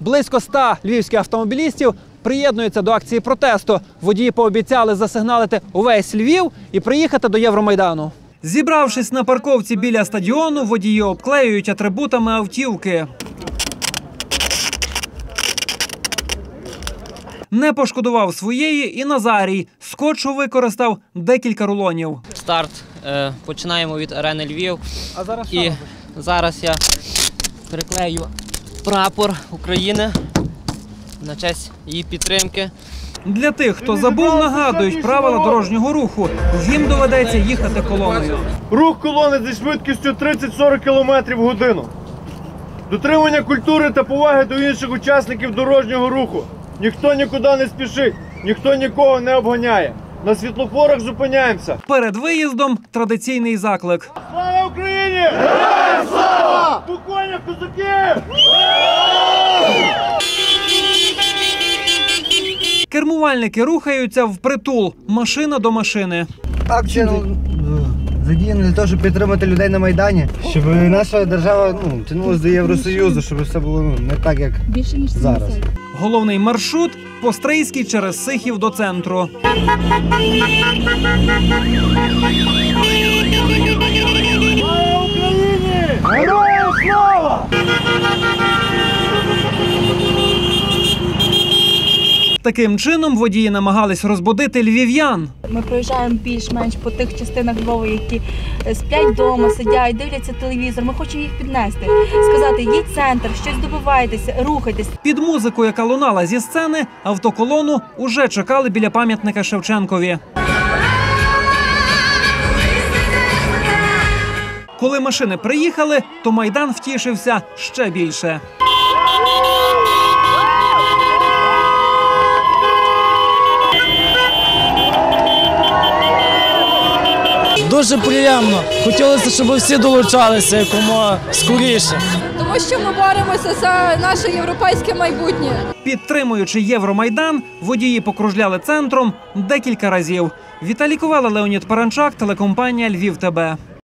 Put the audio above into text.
Близько ста львівських автомобілістів приєднуються до акції протесту. Водії пообіцяли засигналити увесь Львів і приїхати до Євромайдану. Зібравшись на парковці біля стадіону, водії обклеюють атрибутами автівки. Не пошкодував своєї і Назарій. Скотчу використав декілька рулонів. Старт е, починаємо від арени Львів. А зараз І зараз я приклею прапор України на честь її підтримки. Для тих, хто забув, нагадують правила дорожнього руху. Їм доведеться їхати колоною. Рух колони зі швидкістю 30-40 км в годину. Дотримання культури та поваги до інших учасників дорожнього руху. Ніхто нікуди не спішить, ніхто нікого не обганяє. На світлофорах зупиняємося. Перед виїздом традиційний заклик. Слава Україні! Героям слава! Спокійно, козаки! Кермувальники рухаються впритул, машина до машини. Акція ну, задіяна для того, щоб підтримати людей на Майдані, щоб наша держава ну, тянулася до Євросоюзу, щоб все було ну, не так, як більше ніж зараз. Головний маршрут Пострийський через Сихів до центру. Слава Україні! Героям слава! Таким чином водії намагались розбудити львів'ян. Ми проїжджаємо більш-менш по тих частинах Львова, які е, сплять вдома, сидять, дивляться телевізор. Ми хочемо їх піднести, сказати, їдь центр, щось добивайтеся, рухайтесь. Під музику, яка лунала зі сцени, автоколону уже чекали біля пам'ятника Шевченкові. Коли машини приїхали, то майдан втішився ще більше. Дуже приємно. Хотілося, щоб всі долучалися якомога скоріше. тому що ми боремося за наше європейське майбутнє. Підтримуючи Євромайдан, водії покружляли центром декілька разів. Віталій Ковала, Леонід Паранчак, телекомпанія Львів ТБ.